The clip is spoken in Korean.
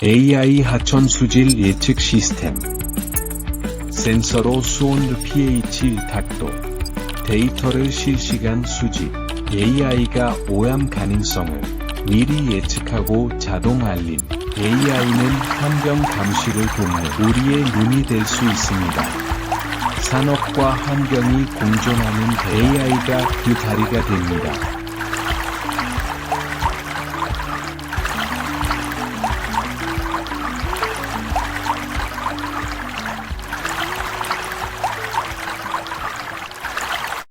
AI 하천 수질 예측 시스템. 센서로 수온 pH 탁도, 데이터를 실시간 수집, AI가 오염 가능성을 미리 예측하고 자동 알림, AI는 환경 감시를 돕는 우리의 눈이 될 수 있습니다. 산업과 환경이 공존하는 AI가 그 다리가 됩니다.